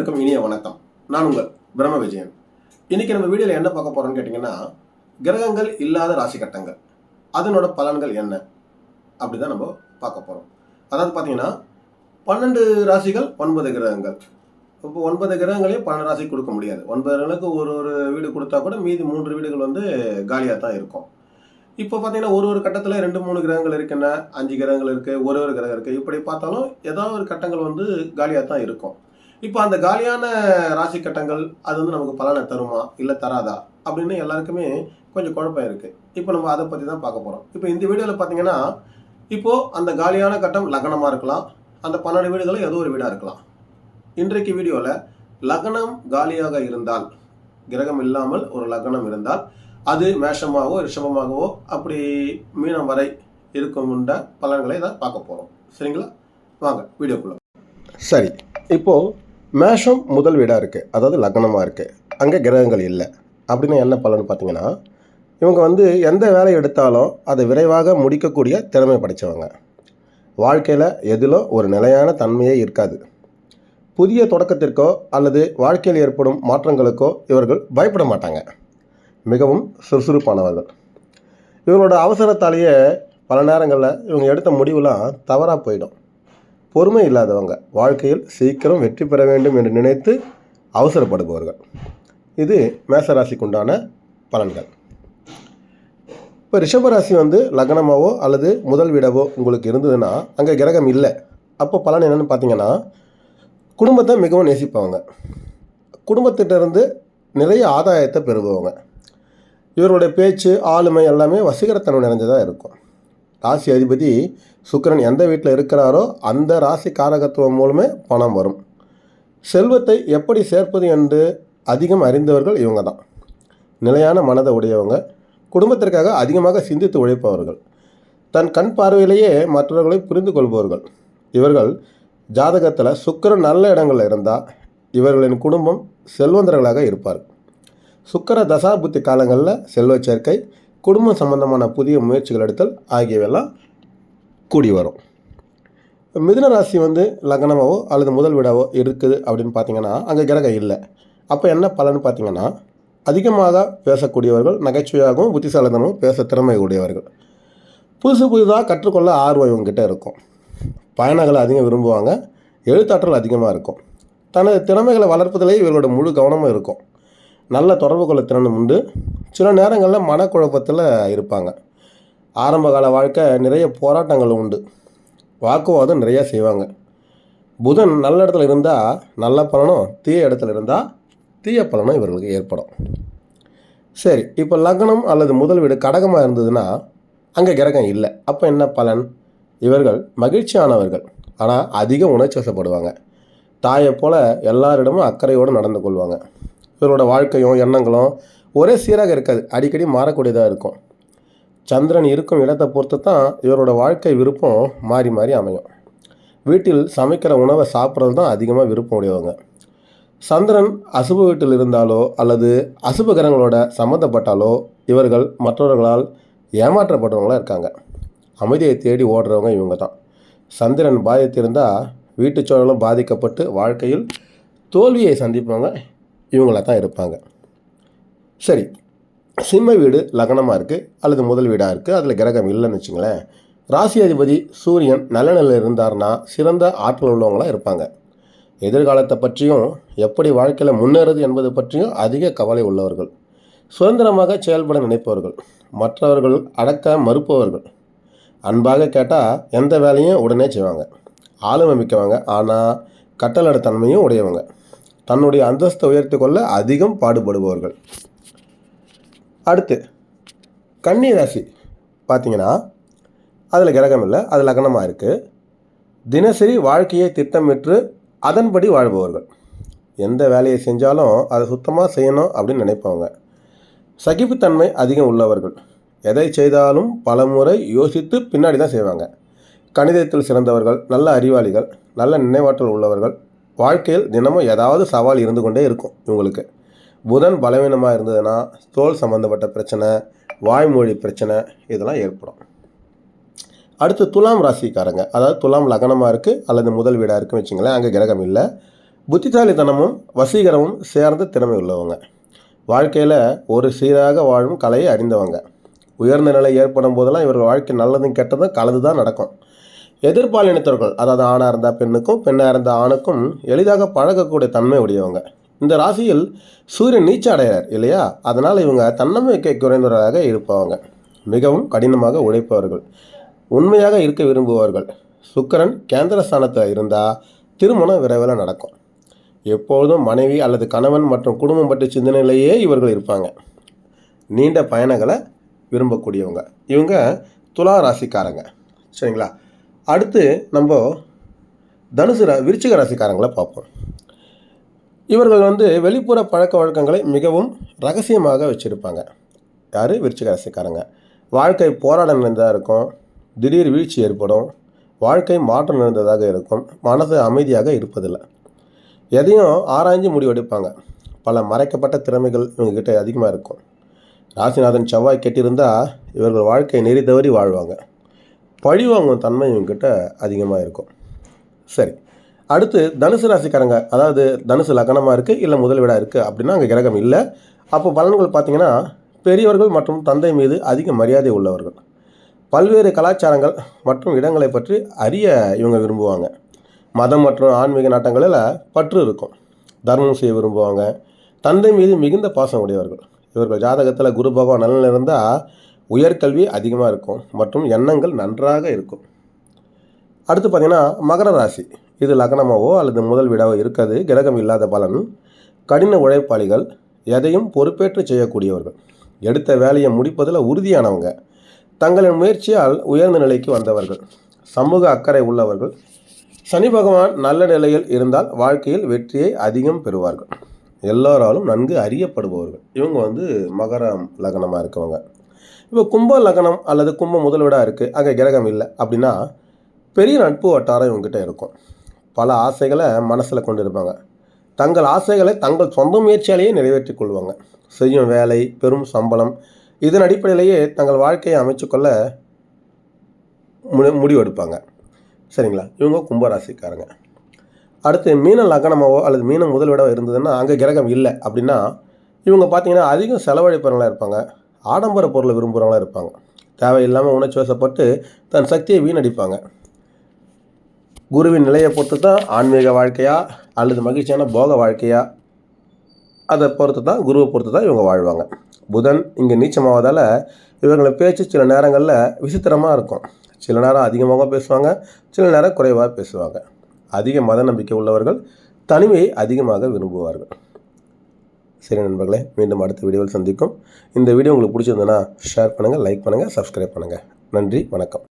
அனைவருக்கும் இனிய வணக்கம். நான் உங்கள் பிரம்ம விஜயன் இன்னைக்கு நம்ம வீடியோவில் என்ன பார்க்க போறோம்னு கேட்டிங்கன்னா கிரகங்கள் இல்லாத ராசி கட்டங்கள் அதனோட பலன்கள் என்ன? அப்படிதான் நம்ம பார்க்க போறோம். அதாவது பார்த்தீங்கன்னா பன்னெண்டு ராசிகள் ஒன்பது கிரகங்கள். இப்போ ஒன்பது கிரகங்களையும் பன்னெண்டு ராசி கொடுக்க முடியாது. ஒன்பது கிரகங்களுக்கு ஒரு ஒரு வீடு கொடுத்தா கூட மீதி மூன்று வீடுகள் வந்து காலியாக தான் இருக்கும். இப்போ பார்த்தீங்கன்னா ஒரு ஒரு கட்டத்தில் ரெண்டு மூணு கிரகங்கள் இருக்குன்னா அஞ்சு கிரகங்கள் இருக்குது ஒரு ஒரு கிரகம் இருக்குது இப்படி பார்த்தாலும் ஏதாவது ஒரு கட்டங்கள் வந்து காலியாக தான் இருக்கும். இப்போ அந்த காலியான ராசி கட்டங்கள் அது வந்து நமக்கு பலனை தருமா? இல்லை தராதா? அப்படின்னு எல்லாருக்குமே கொஞ்சம் குழப்பம் இருக்குது இப்போ நம்ம அதை பற்றி தான் பார்க்க போகிறோம் இப்போ இந்த வீடியோவில் பார்த்தீங்கன்னா இப்போது அந்த காலியான கட்டம் லக்னமாக இருக்கலாம். அந்த பன்னெண்டு வீடுகளும் ஏதோ ஒரு வீடாக இருக்கலாம். இன்றைக்கு வீடியோவில் லக்னம் காலியாக இருந்தால் கிரகம் இல்லாமல் ஒரு லக்னம் இருந்தால் அது மேஷமாகவோ ரிஷபமாகவோ அப்படி மீனம் வரை இருக்கும் உண்ட பலன்களை தான் பார்க்க போகிறோம் சரிங்களா? வாங்க வீடியோக்குள்ள. சரி இப்போது மேஷம் முதல் வீடாக இருக்குது அதாவது லக்னமாக இருக்குது அங்கே கிரகங்கள் இல்லை. அப்படின்னு என்ன பலன் பார்த்தீங்கன்னா இவங்க வந்து எந்த வேலை எடுத்தாலும் அதை விரைவாக முடிக்கக்கூடிய திறமை படைத்தவங்க வாழ்க்கையில் எதிலும் ஒரு நிலையான தன்மையே இருக்காது. புதிய தொடக்கத்திற்கோ அல்லது வாழ்க்கையில் ஏற்படும் மாற்றங்களுக்கோ இவர்கள் பயப்பட மாட்டாங்க. மிகவும் சுறுசுறுப்பானவர்கள். இவங்களோட அவசரத்தாலேயே பல நேரங்களில் இவங்க எடுத்த முடிவுலாம் தவறாக போயிடும். பொறுமை இல்லாதவங்க. வாழ்க்கையில் சீக்கிரம் வெற்றி பெற வேண்டும் என்று நினைத்து அவசரப்படுபவர்கள். இது மேசராசிக்குண்டான பலன்கள். இப்போ ரிஷபராசி வந்து லக்னமாவோ அல்லது முதல் வீடவோ உங்களுக்கு இருந்ததுன்னா அங்கே கிரகம் இல்லை. அப்போ பலன் என்னென்னு பார்த்தீங்கன்னா குடும்பத்தை மிகவும் நேசிப்பவங்க. குடும்பத்திட்டருந்து நிறைய ஆதாயத்தை பெறுபவங்க. இவருடைய பேச்சு ஆளுமை எல்லாமே வசீகரத்தனம் நிறைஞ்சதாக இருக்கும். ராசி அதிபதி சுக்கிரன் எந்த வீட்டில் இருக்கிறாரோ அந்த ராசி காரகத்துவம் மூலமே பணம் வரும். செல்வத்தை எப்படி சேர்ப்பது என்று அதிகம் அறிந்தவர்கள் இவங்க தான். நிலையான மனதை உடையவங்க. குடும்பத்திற்காக அதிகமாக சிந்தித்து உழைப்பவர்கள். தன் கண் பார்வையிலேயே மற்றவர்களை புரிந்து கொள்பவர்கள். இவர்கள் ஜாதகத்தில் சுக்கரன் நல்ல இடங்களில் இருந்தால் இவர்களின் குடும்பம் செல்வந்தர்களாக இருப்பார் சுக்கர தசாபுத்தி காலங்களில் செல்வ சேர்க்கை குடும்பம் சம்பந்தமான புதிய முயற்சிகள் எடுத்தல் ஆகியவையெல்லாம் கூடி வரும். மிதுன ராசி வந்து லக்னமாவோ அல்லது முதல் வீடாவோ இருக்குது அப்படின்னு பார்த்தீங்கன்னா அங்கே கிரகம் இல்லை. அப்போ என்ன பலன்னு பார்த்தீங்கன்னா அதிகமாக பேசக்கூடியவர்கள் நகைச்சுவையாகவும் புத்திசாலித்தனமும் பேச திறமை கூடியவர்கள். புதுசு புதுதாக கற்றுக்கொள்ள ஆர்வம் இவங்ககிட்ட இருக்கும். பயணங்களை அதிகம் விரும்புவாங்க எழுத்தாற்றல் அதிகமாக இருக்கும். தனது திறமைகளை வளர்ப்பதிலே இவர்களோட முழு கவனமும் இருக்கும். நல்ல தொடர்பு கொள்ள திறனும் உண்டு. சில நேரங்களில் மனக்குழப்பத்தில் இருப்பாங்க. ஆரம்பகால வாழ்க்கை நிறைய போராட்டங்கள் உண்டு. வாக்குவாதம் நிறையா செய்வாங்க. புதன் நல்ல இடத்துல இருந்தால் நல்ல பலனும் தீய இடத்துல இருந்தால் தீய பலனும் இவர்களுக்கு ஏற்படும். சரி இப்போ லக்னம் அல்லது முதல் வீடு கடகமாக இருந்ததுன்னா அங்கே கிரகம் இல்லை. அப்போ என்ன பலன்? இவர்கள் மகிழ்ச்சியானவர்கள். ஆனால் அதிக உணர்ச்சி வசப்படுவாங்க. தாயை போல் எல்லாரிடமும் அக்கறையோடு நடந்து கொள்வாங்க. இவரோட வாழ்க்கையும் எண்ணங்களும் ஒரே சீராக இருக்காது. அடிக்கடி மாறக்கூடியதாக இருக்கும். சந்திரன் இருக்கும் இடத்தை பொறுத்து தான் இவரோட வாழ்க்கை விருப்பம் மாறி மாறி அமையும். வீட்டில் சமைக்கிற உணவை சாப்பிட்றது தான் அதிகமாக விருப்பம் உடையவங்க. சந்திரன் அசுப வீட்டில் இருந்தாலோ அல்லது அசுப கிரகங்களோட சம்மந்தப்பட்டாலோ இவர்கள் மற்றவர்களால் ஏமாற்றப்பட்டவங்களாக இருக்காங்க. அமைதியை தேடி ஓடுறவங்க இவங்க தான். சந்திரன் பாதித்திருந்தால் வீட்டுச் சூழலும் பாதிக்கப்பட்டு வாழ்க்கையில் தோல்வியை சந்திப்பவங்க இவங்களாக தான் இருப்பாங்க. சரி சிம்ம வீடு லக்னமாக இருக்குது அல்லது முதல் வீடாக இருக்குது அதில் கிரகம் இல்லைன்னு வச்சுங்களேன். ராசி அதிபதி சூரியன் நல்ல நிலையில் இருந்தார்னா சிறந்த ஆற்றல் உள்ளவங்களாக இருப்பாங்க. எதிர்காலத்தை பற்றியும் எப்படி வாழ்க்கையில் முன்னேறது என்பது பற்றியும் அதிக கவலை உள்ளவர்கள். சுதந்திரமாக செயல்பட நினைப்பவர்கள். மற்றவர்கள் அடக்க மறுப்பவர்கள். அன்பாக கேட்டால் எந்த வேலையும் உடனே செய்வாங்க. ஆளுமை மிக்கவங்க ஆனால் கட்டளட தன்மையும் உடையவங்க. தன்னுடைய அந்தஸ்தை உயர்த்தி கொள்ள அதிகம் பாடுபடுபவர்கள். அடுத்து கன்னி ராசி. பார்த்தீங்கன்னா அதில் கிரகம் இல்லை அது லக்னமாக இருக்குது தினசரி வாழ்க்கையை திட்டமிட்டு அதன்படி வாழ்பவர்கள். எந்த வேலையை செஞ்சாலும் அதை சுத்தமாக செய்யணும் அப்படின்னு நினைப்பவங்க. சகிப்புத்தன்மை அதிகம் உள்ளவர்கள். எதை செய்தாலும் பல முறை யோசித்து பின்னாடி தான் செய்வாங்க. கணிதத்தில் சிறந்தவர்கள் நல்ல அறிவாளிகள் நல்ல நினைவாற்றல் உள்ளவர்கள் வாழ்க்கையில் தினமும் ஏதாவது சவால் இருந்து கொண்டே இருக்கும் இவங்களுக்கு. புதன் பலவீனமாக இருந்ததுன்னா தோல் சம்மந்தப்பட்ட பிரச்சனை வாய்மொழி பிரச்சனை இதெல்லாம் ஏற்படும். அடுத்து துலாம் ராசிக்காரங்க. அதாவது துலாம் லக்னமாக இருக்குது அல்லது முதல் வீடாக இருக்குன்னு வச்சுங்களேன் அங்கே கிரகம் இல்லை. புத்திசாலித்தனமும் வசீகரமும் சேர்ந்த திறமை உள்ளவங்க. வாழ்க்கையில் ஒரு சீராக வாழும் கலையை அறிந்தவங்க. உயர்ந்த நிலை ஏற்படும் போதெல்லாம் இவர்கள் வாழ்க்கை நல்லதும் கெட்டதும் கலந்து தான் நடக்கும். எதிர்பாலினத்தவர்கள் அதாவது ஆணாக இருந்தால் பெண்ணுக்கும் பெண்ணாக இருந்த ஆணுக்கும் எளிதாக பழகக்கூடிய தன்மை உடையவங்க. இந்த ராசியில் சூரியன் நீச்ச அடையார் இல்லையா? அதனால் இவங்க தன்னம்பிக்கை குறைந்தவராக இருப்பவங்க. மிகவும் கடினமாக உழைப்பவர்கள். உண்மையாக இருக்க விரும்புவார்கள். சுக்கரன் கேந்திர ஸ்தானத்தில் இருந்தால் திருமணம் விரைவில் நடக்கும். எப்பொழுதும் மனைவி அல்லது கணவன் மற்றும் குடும்பம் பற்றி சிந்தனையிலேயே இவர்கள் இருப்பாங்க. நீண்ட பயணங்களை விரும்பக்கூடியவங்க. இவங்க துலா ராசிக்காரங்க. சரிங்களா? அடுத்து நம்ம தனுசு ரா விருச்சிக ராசிக்காரங்களை பார்ப்போம். இவர்கள் வந்து வெளிப்புற பழக்க வழக்கங்களை மிகவும் ரகசியமாக வச்சுருப்பாங்க. யார்? விருச்சிக ராசிக்காரங்க. வாழ்க்கை போராடம் நிறைந்ததாக இருக்கும். திடீர் வீழ்ச்சி ஏற்படும். வாழ்க்கை மாற்றம் நிறைந்ததாக இருக்கும். மனது அமைதியாக இருப்பதில்லை. எதையும் ஆராய்ஞ்சு முடிவெடுப்பாங்க. பல மறைக்கப்பட்ட திறமைகள் இவங்ககிட்ட அதிகமாக இருக்கும். ராசிநாதன் செவ்வாய் கெட்டிருந்தால் இவர்கள் வாழ்க்கை நெறி தவறி வாழ்வாங்க. பழி வாங்கும் தன்மை இவங்ககிட்ட அதிகமாக இருக்கும். சரி அடுத்து தனுசு ராசிக்காரங்க அதாவது தனுசு லக்னமாக இருக்குது இல்லை முதல் வீடாக இருக்குது அப்படின்னா அங்கே கிரகம் இல்லை. அப்போ பலன்கள் பார்த்தீங்கன்னா பெரியவர்கள் மற்றும் தந்தை மீது அதிக மரியாதை உள்ளவர்கள். பல்வேறு கலாச்சாரங்கள் மற்றும் இடங்களை பற்றி அறிய இவங்க விரும்புவாங்க. மதம் மற்றும் ஆன்மீக நாட்டங்களில் பற்று இருக்கும். தர்மம் செய்ய விரும்புவாங்க. தந்தை மீது மிகுந்த பாசம் உடையவர்கள். இவர்கள் ஜாதகத்தில் குரு பகவான் நலனில் இருந்தால் உயர்கல்வி அதிகமாக இருக்கும் மற்றும் எண்ணங்கள் நன்றாக இருக்கும். அடுத்து பார்த்தீங்கன்னா மகர ராசி. இது லக்னமாவோ அல்லது முதல் வீடாவோ இருக்காது கிரகம் இல்லாத பலன். கடின உழைப்பாளிகள். எதையும் பொறுப்பேற்று செய்யக்கூடியவர்கள். எடுத்த வேலையை முடிப்பதில் உறுதியானவங்க. தங்களின் முயற்சியால் உயர்ந்த நிலைக்கு வந்தவர்கள். சமூக அக்கறை உள்ளவர்கள். சனி பகவான் நல்ல நிலையில் இருந்தால் வாழ்க்கையில் வெற்றியை அதிகம் பெறுவார்கள். எல்லோராலும் நன்கு அறியப்படுபவர்கள். இவங்க வந்து மகரம் லக்னமாக இருக்கவங்க. இப்போ கும்ப லக்னம் அல்லது கும்ப முதல்வடாக இருக்குது அங்கே கிரகம் இல்லை. அப்படின்னா பெரிய நட்பு வட்டாரம் இவங்ககிட்ட இருக்கும். பல ஆசைகளை மனசில் கொண்டு இருப்பாங்க தங்கள் ஆசைகளை தங்கள் சொந்த முயற்சியாலேயே நிறைவேற்றிக் கொள்வாங்க. செய்யும் வேலை பெரும் சம்பளம் இதன் அடிப்படையிலேயே தங்கள் வாழ்க்கையை அமைச்சுக்கொள்ள முடி முடிவெடுப்பாங்க சரிங்களா? இவங்க கும்பராசிக்காரங்க. அடுத்து மீன லக்னமாவோ அல்லது மீனம் முதல்விடவோ இருந்ததுன்னா அங்கே கிரகம் இல்லை. அப்படின்னா இவங்க பார்த்தீங்கன்னா அதிகம் செலவழிப்பவங்களாக இருப்பாங்க. ஆடம்பர பொருளை விரும்புகிறவங்களாம் இருப்பாங்க. தேவையில்லாமல் உணர்ச்சி வசப்பட்டு தன் சக்தியை வீணடிப்பாங்க. குருவின் நிலையை பொறுத்து தான் ஆன்மீக வாழ்க்கையா அல்லது மகிழ்ச்சியான போக வாழ்க்கையா அதை பொறுத்து தான் குருவை பொறுத்து தான் இவங்க வாழ்வாங்க. புதன் இங்கே நீச்சமாவதால் இவங்களை பேச்சு சில நேரங்களில் விசித்திரமாக இருக்கும். சில நேரம் அதிகமாக பேசுவாங்க சில நேரம் குறைவாக பேசுவாங்க. அதிக மத நம்பிக்கை உள்ளவர்கள் தனிமையை அதிகமாக விரும்புவார்கள். சரி நண்பர்களே மீண்டும் அடுத்த வீடியோவில் சந்திக்கும். இந்த வீடியோ உங்களுக்கு பிடிச்சிருந்ததுன்னா ஷேர் பண்ணுங்கள் லைக் பண்ணுங்கள் சப்ஸ்கிரைப் பண்ணுங்கள் நன்றி வணக்கம்.